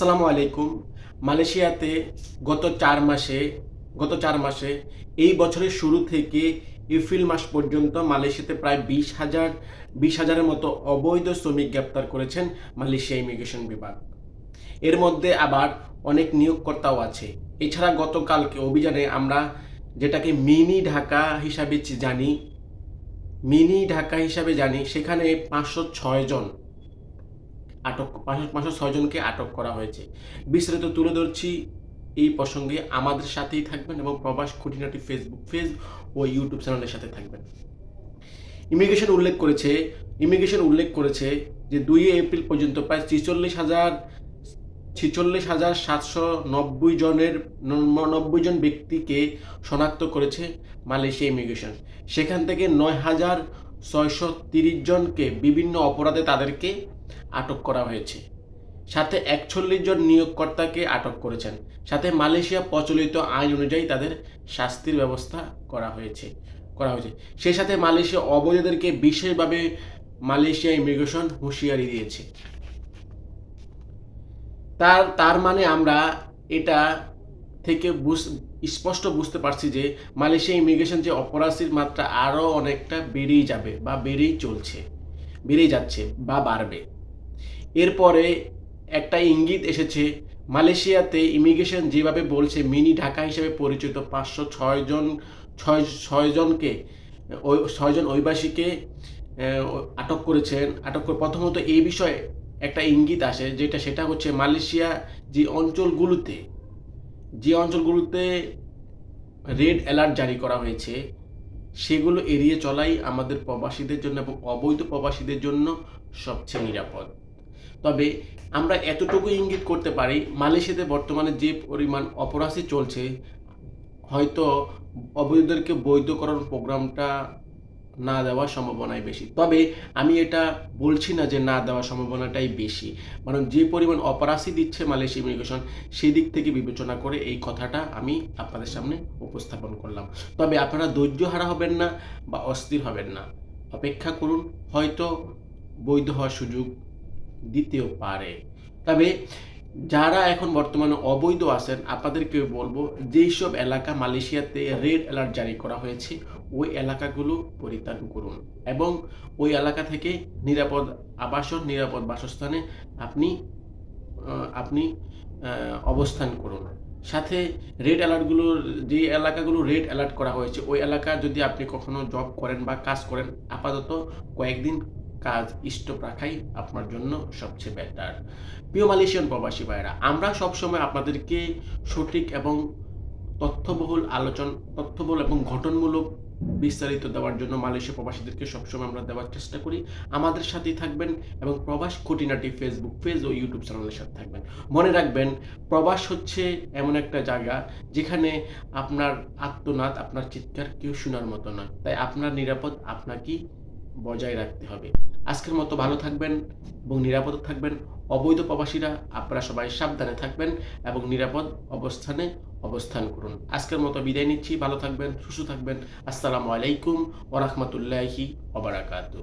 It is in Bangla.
আসসালামু আলাইকুম। মালয়েশিয়াতে গত চার মাসে, গত চার মাসে, এই বছরের শুরু থেকে এপ্রিল মাস পর্যন্ত মালয়েশিয়াতে প্রায় বিশ হাজার, বিশ হাজারের মতো অবৈধ শ্রমিক গ্রেপ্তার করেছেন মালয়েশিয়া ইমিগ্রেশন বিভাগ। এর মধ্যে আবার অনেক নিয়োগকর্তাও আছে। এছাড়া গতকালকে অভিযানে আমরা যেটাকে মিনি ঢাকা হিসাবে জানি, মিনি ঢাকা হিসাবে জানি, সেখানে পাঁচশো ছয় জন আটক, পাঁচশো ছয়জনকে আটক করা হয়েছে। বিস্তারিত তুলে ধরছি এই প্রসঙ্গে। আমাদের সাথেই থাকবেন এবং প্রবাস খুঁটিনাটি ফেসবুক পেজ ও ইউটিউব চ্যানেলের সাথে থাকবেন। ইমিগ্রেশন উল্লেখ করেছে ইমিগ্রেশন উল্লেখ করেছে যে দুই এপ্রিল পর্যন্ত প্রায় ছিচল্লিশ হাজার ছিচল্লিশ হাজার সাতশো নব্বই জনের, নব্বই জন ব্যক্তিকে শনাক্ত করেছে মালয়েশিয়া ইমিগ্রেশন সেখান থেকে নয় হাজার ছয়শো তিরিশ জনকে বিভিন্ন অপরাধে তাদেরকে আটক করা হয়েছে। সাথে একচল্লিশ জন নিয়োগকর্তাকে আটক করেছেন। সাথে মালয়েশিয়া প্রচলিত আইন অনুযায়ী তাদের শাস্তির ব্যবস্থা করা হয়েছে করা হয়েছে। সেই সাথে মালয়েশিয়া অবৈধদেরকে বিশেষভাবে মালয়েশিয়া ইমিগ্রেশন হুঁশিয়ারি দিয়েছে। তার তার মানে আমরা এটা থেকে বুঝ, স্পষ্ট বুঝতে পারছি যে মালয়েশিয়া ইমিগ্রেশন যে অপরাধীর মাত্রা আরও অনেকটা বেড়েই যাবে বা বেড়েই চলছে, বেড়েই যাচ্ছে বা বাড়বে। এরপরে একটা ইঙ্গিত এসেছে, মালয়েশিয়াতে ইমিগ্রেশন যেভাবে বলছে, মিনি ঢাকা হিসেবে পরিচিত পাঁচশো ছয় জন, ছয় ছয়জনকে ওই ছয়জন অভিবাসীকে আটক করেছেন। আটক করে প্রথমত এই বিষয়ে একটা ইঙ্গিত আসে, যেটা সেটা হচ্ছে মালয়েশিয়া যে অঞ্চলগুলোতে যে অঞ্চলগুলোতে রেড অ্যালার্ট জারি করা হয়েছে, সেগুলো এড়িয়ে চলাই আমাদের প্রবাসীদের জন্য এবং অবৈধ প্রবাসীদের জন্য সবচেয়ে নিরাপদ। তবে আমরা এতটুকু ইঙ্গিত করতে পারি মালয়েশিয়াতে বর্তমানে যে পরিমাণ অপরাধী চলছে, হয়তো অবৈধদেরকে বৈধকরণ প্রোগ্রামটা না দেওয়ার সম্ভাবনাই বেশি। তবে আমি এটা বলছি না যে না দেওয়ার সম্ভাবনাটাই বেশি। কারণ যে পরিমাণ অপরাধী দিচ্ছে মালয়েশিয়া ইমিগ্রেশন সেই দিক থেকে বিবেচনা করে এই কথাটা আমি আপনাদের সামনে উপস্থাপন করলাম। তবে আপনারা ধৈর্য হারা হবেন না বা অস্থির হবেন না। অপেক্ষা করুন, হয়তো বৈধ হওয়ার সুযোগ দিতেও পারে। তবে যারা এখন বর্তমানে অবৈধ আছেন, আপনাদেরকে বলব যেই সব এলাকা মালয়েশিয়াতে রেড অ্যালার্ট জারি করা হয়েছে, ওই এলাকাগুলো পরিত্যাগ করুন এবং ওই এলাকা থেকে নিরাপদ আবাসন, নিরাপদ বাসস্থানে আপনি আপনি অবস্থান করুন। সাথে রেড অ্যালার্টগুলোর যে এলাকাগুলো রেড অ্যালার্ট করা হয়েছে, ওই এলাকা যদি আপনি কখনো জব করেন বা কাজ করেন, আপাতত কয়েকদিন কাজ স্টপ রাখাই আপনার জন্য সবচেয়ে বেটার প্রিয় মালয়েশিয়ান প্রবাসী ভাইরা আমরা সবসময় আপনাদেরকে সঠিক এবং তথ্যবহুল আলোচনা, তথ্যবহুল এবং ঘটনমূলক বিস্তারিত দেওয়ার জন্য মালয়েশিয়া প্রবাসীদেরকে সবসময় আমরা দেওয়ার চেষ্টা করি। আমাদের সাথেই থাকবেন এবং প্রবাস খুঁটিনাটি ফেসবুক পেজ ও ইউটিউব চ্যানেলের সাথে থাকবেন। মনে রাখবেন, প্রবাস হচ্ছে এমন একটা জায়গা যেখানে আপনার আত্মনাদ, আপনার চিৎকার কেউ শোনার মতো নয়। তাই আপনার নিরাপদ আপনাকেই বজায় রাখতে হবে। আজকের মতো ভালো থাকবেন এবং নিরাপদ থাকবেন। অবৈধ প্রবাসীরা, আপনারা সবাই সাবধানে থাকবেন এবং নিরাপদ অবস্থানে অবস্থান করুন। আজকের মতো বিদায় নিচ্ছি। ভালো থাকবেন, সুস্থ থাকবেন। আসসালামু আলাইকুম ওরহমতুল্লাহি ওবরাকাতু